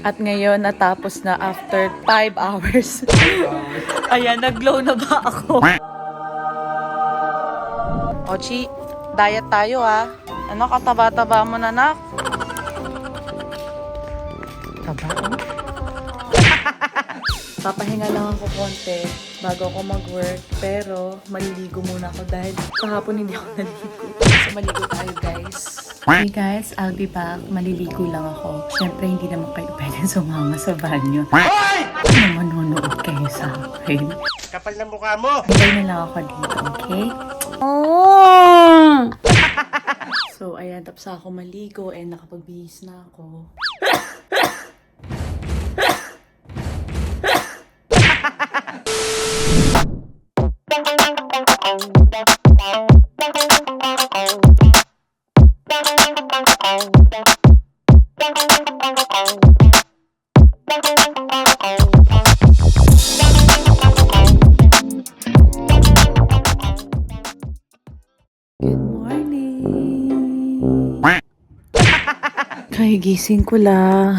At ngayon, natapos na after 5 hours. Ayan, nag-glow na ba ako? Ochi, diet tayo ah. Ano, kataba-taba mo na, nak? Taba? oh. Papahinga lang ako konti bago ako mag-work. Pero, maliligo muna ako dahil kahapon hindi ako naligo. So, maligo tayo, guys. Hey guys, I'll be back. Maliligo lang ako. Siyempre, hindi naman kayo pwede sumama sa banyo. Ano manonood kayo sa akin? Kapal ng mukha mo! Hintay na lang ako dito, okay? Oh! so, ayan, tapos ako maligo and nakapagbihis na ako. Kahigising ko lang.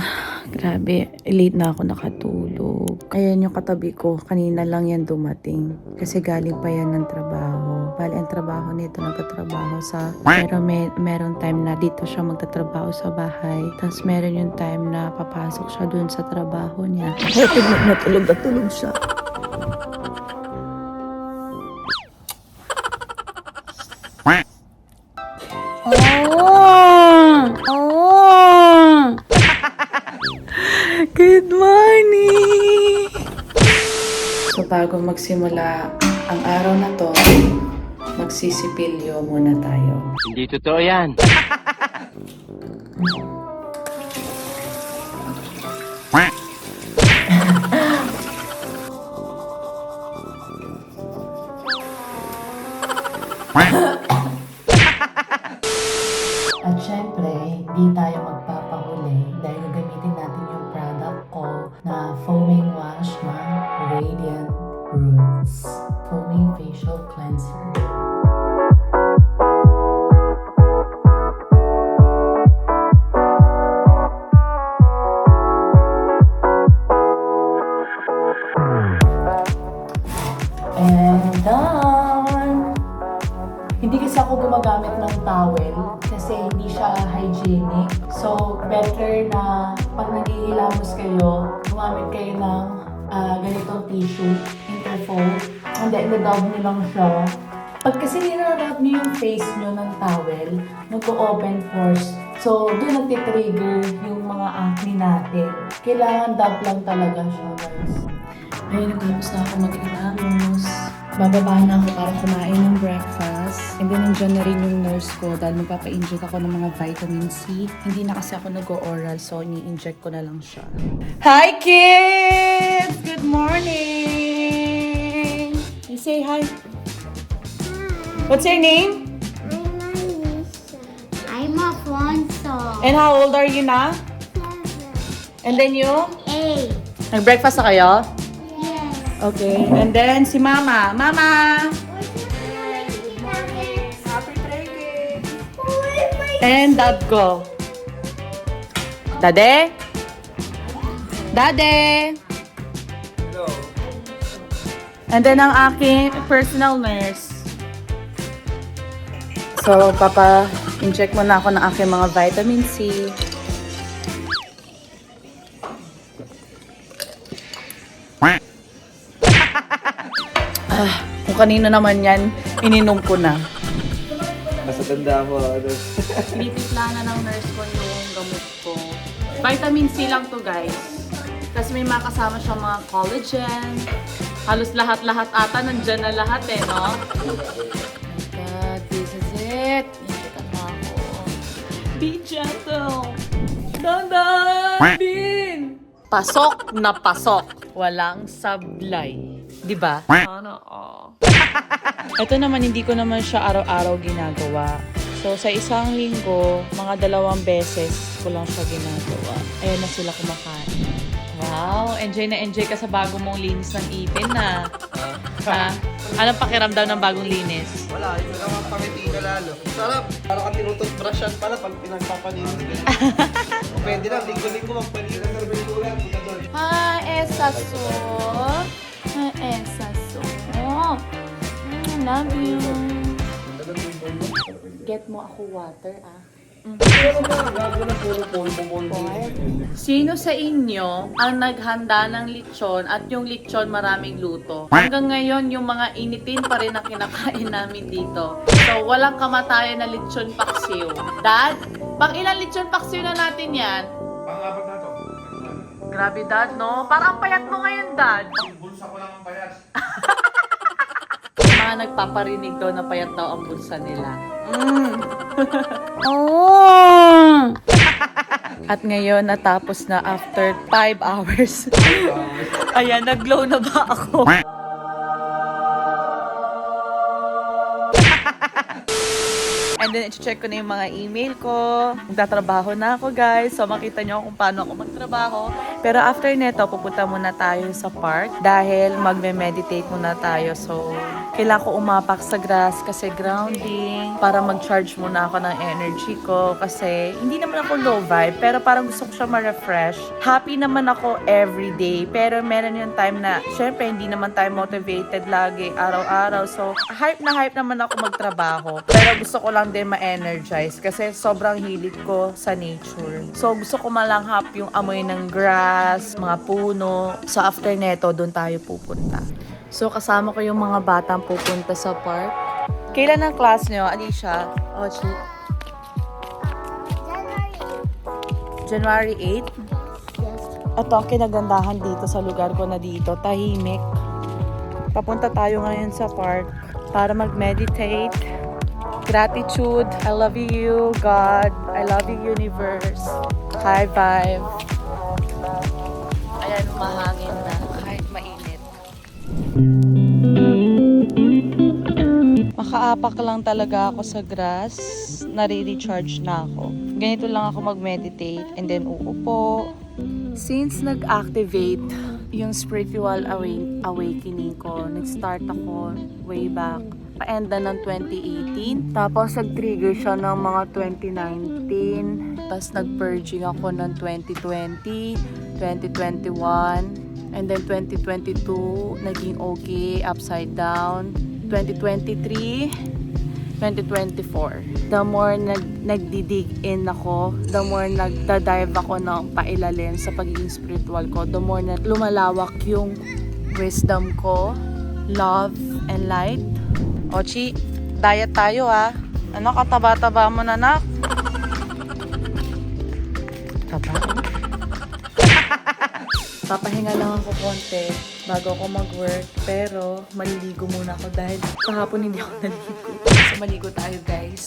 Grabe, late na ako nakatulog. Ayan yung katabi ko. Kanina lang yan dumating. Kasi galing pa yan ng trabaho. Bali, ang trabaho nito nagtatrabaho sa... Pero may, meron time na dito siya magtatrabaho sa bahay. Tapos meron yung time na papasok siya dun sa trabaho niya. Natulog na tulog na tulog siya. So bago magsimula ang araw na to, magsisipilyo muna tayo. Hindi totoo yan. At syempre, di tayo magpapahuli dahil And done! Hindi kasi ako gumagamit ng towel kasi hindi siya hygienic. So, better na pag naghihilamos kayo, gumamit kayo ng ah, ganitong tissue, interfold. And then, nadab nyo lang siya. Pag kasi nilarap nyo yung face nyo ng towel, mag-open pores. So, doon nagtitrigger yung mga acne natin. Kailangan dab lang talaga siya, guys. Ayun, natapos na ako mag-ilamos. Bababa na ako para kumain ng breakfast. And then, nandiyan na rin yung nurse ko dahil magpapa-inject ako ng mga vitamin C. Hindi na kasi ako nag-oral, so ini-inject ko na lang siya. Hi, kids! Good morning! You say hi. What's your name? I'm Alisa. I'm Afonso. And how old are you na? And then you? Eight. Nag-breakfast na kayo? Okay. And then si Mama. Mama! And dad ko. Dade? Dade? And then ang aking personal nurse. So, papa, inject muna ako ng aking mga vitamin C. Ah, kung kanino naman yan, ininom ko na. Basta tanda mo. Ano. Pinipitla na ng nurse ko yung gamot ko. Vitamin C lang to guys. Tapos may makasama siyang mga collagen. Halos lahat-lahat ata nandyan na lahat eh, no? Oh my God, this is it. Injekan mo ako. Be gentle. Dandan! Bin! Pasok na pasok. Walang sablay. Di ba? Sana all. Ito naman, hindi ko naman siya araw-araw ginagawa. So, sa isang linggo, mga dalawang beses ko lang siya ginagawa. Ayan na sila kumakain. Wow, enjoy na enjoy ka sa bago mong linis ng ipin na. ha? Anong pakiramdam ng bagong linis? Wala, lang ang pangiti ka lalo. Sarap! Parang kang tinututbrushan pala pag pinagpapalinis. Pwede lang, linggo-linggo magpalinis. Saso. Ay, Saso. I love you. Get mo ako water, ah. Sino sa inyo ang naghanda ng lechon at yung lechon maraming luto? Hanggang ngayon, yung mga initin pa rin ang kinakain namin dito. So, walang kamatayan na lechon paksiw. Dad, pang ilang lechon paksiw na natin yan? Pang-apat na to. Grabe, Dad, no? Parang payat mo ngayon, Dad. Bulsa ko lang ang payas. Yung mga nagpaparinig daw na payat daw ang bulsa nila. Mm. At ngayon, natapos na after 5 hours. Ayan, nag-glow na ba ako? And then, i-check ko na yung mga email ko. Magtatrabaho na ako, guys. So, makita nyo kung paano ako magtrabaho. Pero after neto, pupunta muna tayo sa park dahil magme-meditate muna tayo. So, kailangan ko umapak sa grass kasi grounding para mag-charge muna ako ng energy ko kasi hindi naman ako low vibe pero parang gusto ko siya ma-refresh. Happy naman ako every day pero meron yung time na syempre hindi naman tayo motivated lagi araw-araw. So, hype na hype naman ako magtrabaho pero gusto ko lang din ma-energize kasi sobrang hilig ko sa nature. So, gusto ko malanghap yung amoy ng grass, mga puno. So, after neto, doon tayo pupunta. So, kasama ko yung mga batang pupunta sa park. Kailan ang class nyo, Alicia? Ochi? January 8? Yes. Ito ang kinagandahan dito sa lugar ko na dito. Tahimik. Papunta tayo ngayon sa park para mag-meditate. Gratitude. I love you, God. I love you, universe. High vibe. Ayan, umahangin na. Kahit mainit. Makaapak lang talaga ako sa grass. Nare-recharge na ako. Ganito lang ako mag-meditate and then uupo. Since nag-activate yung spiritual awa- awakening ko, nag-start ako way back paenda ng 2018. Tapos nag-trigger siya ng mga 2019. Tapos nag-purging ako ng 2020, 2021, and then 2022, naging okay, upside down. 2023, 2024. The more nag, nagdidig in ako, the more nagda-dive ako ng pailalim sa pagiging spiritual ko, the more na lumalawak yung wisdom ko, love, and light. Ochi, diet tayo ah. Ano, kataba-taba mo na nak? Papahinga lang ako konti bago ako mag-work. Pero maliligo muna ako dahil kahapon hindi ako naligo. So maligo tayo guys.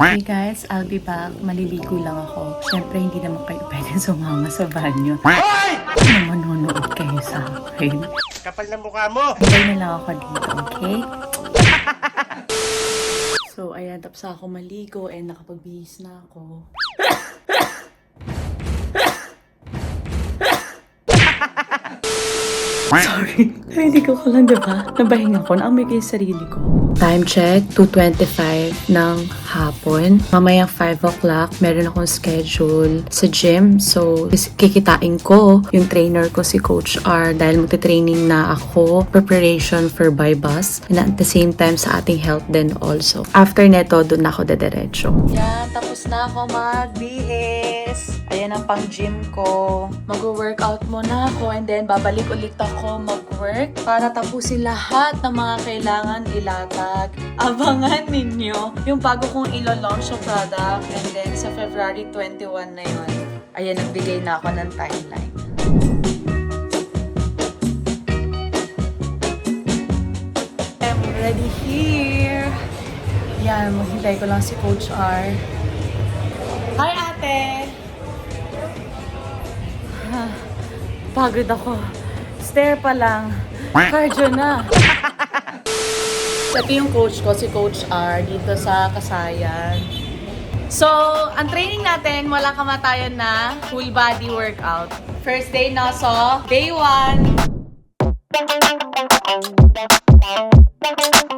Hey guys, I'll be back. Maliligo lang ako. Siyempre, hindi naman kayo pwede sumama sa banyo. Ano manonood kayo sa akin? Kapal na mukha mo! Hintay na lang ako dito, okay? So, ayan, tapos ako maligo and nakapagbihis na ako. Sorry. Narinig ko lang, diba? Nabahinga ko. Naamoy ko yung sarili ko. Time check, 2.25 ng hapon. Mamayang 5 o'clock, meron akong schedule sa gym. So, kikitain ko yung trainer ko si Coach R dahil magte-training na ako. Preparation for by bus. And at the same time, sa ating health din also. After neto, na ako dederecho. Yan, tapos na ako magbihis. Ayan ang pang gym ko. Mag-workout muna ako and then babalik ulit ako mag-work para tapusin lahat ng mga kailangan ilatag. Abangan ninyo yung bago kong ilo-launch yung product and then sa February 21 na yun. Ayan, nagbigay na ako ng timeline. I'm ready here. Yan, maghintay ko lang si Coach R. Hi, ate! Pagod ako. Stare pa lang. Cardio na. Ito yung coach ko, si Coach R, dito sa Kasayan. So, ang training natin, wala kamatayan na full body workout. First day na, so, day 1.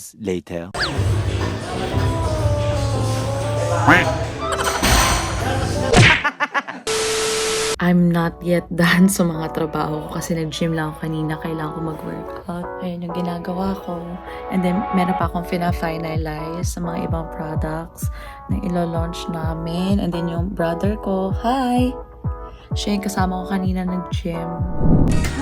Hours later. I'm not yet done sa mga trabaho ko kasi nag-gym lang ako kanina. Kailangan ko mag-workout. Ayun yung ginagawa ko. And then, meron pa akong fina-finalize sa mga ibang products na ilo-launch namin. And then yung brother ko, hi! Siya yung kasama ko kanina nag-gym.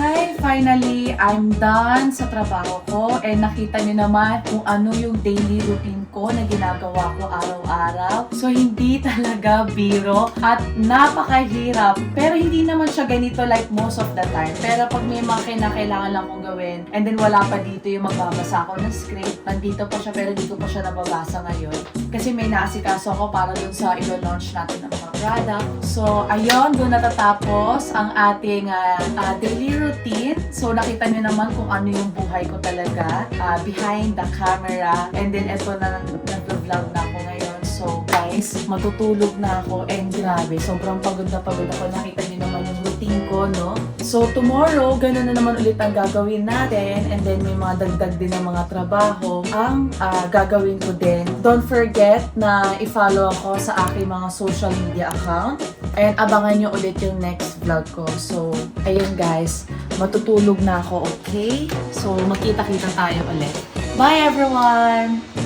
Hi! Finally, I'm done sa trabaho ko and nakita niyo naman kung ano yung daily routine ko na ginagawa ko araw-araw. So, hindi talaga biro at napakahirap. Pero hindi naman siya ganito like most of the time. Pero pag may mga kinakailangan lang kong gawin and then wala pa dito yung magbabasa ako ng script, nandito pa siya pero di ko pa siya nababasa ngayon. Kasi may naasikaso ako para dun sa ilo-launch natin ng mga product. So, ayun, doon natatapos ang ating ah, ah, daily routine. So, nakita niyo naman kung ano yung buhay ko talaga ah, behind the camera. And then, eto na nag-vlog na ako ngayon. So, guys, matutulog na ako. And grabe, sobrang pagod na pagod ako. Nakita niyo naman yung routine ko, no? So, tomorrow, ganun na naman ulit ang gagawin natin. And then, may mga dagdag din ng mga trabaho ang ah, gagawin ko din. Don't forget na i-follow ako sa aking mga social media account. And abangan nyo ulit yung next vlog ko. So, ayun guys, matutulog na ako, okay? So, magkita-kita tayo ulit. Bye everyone!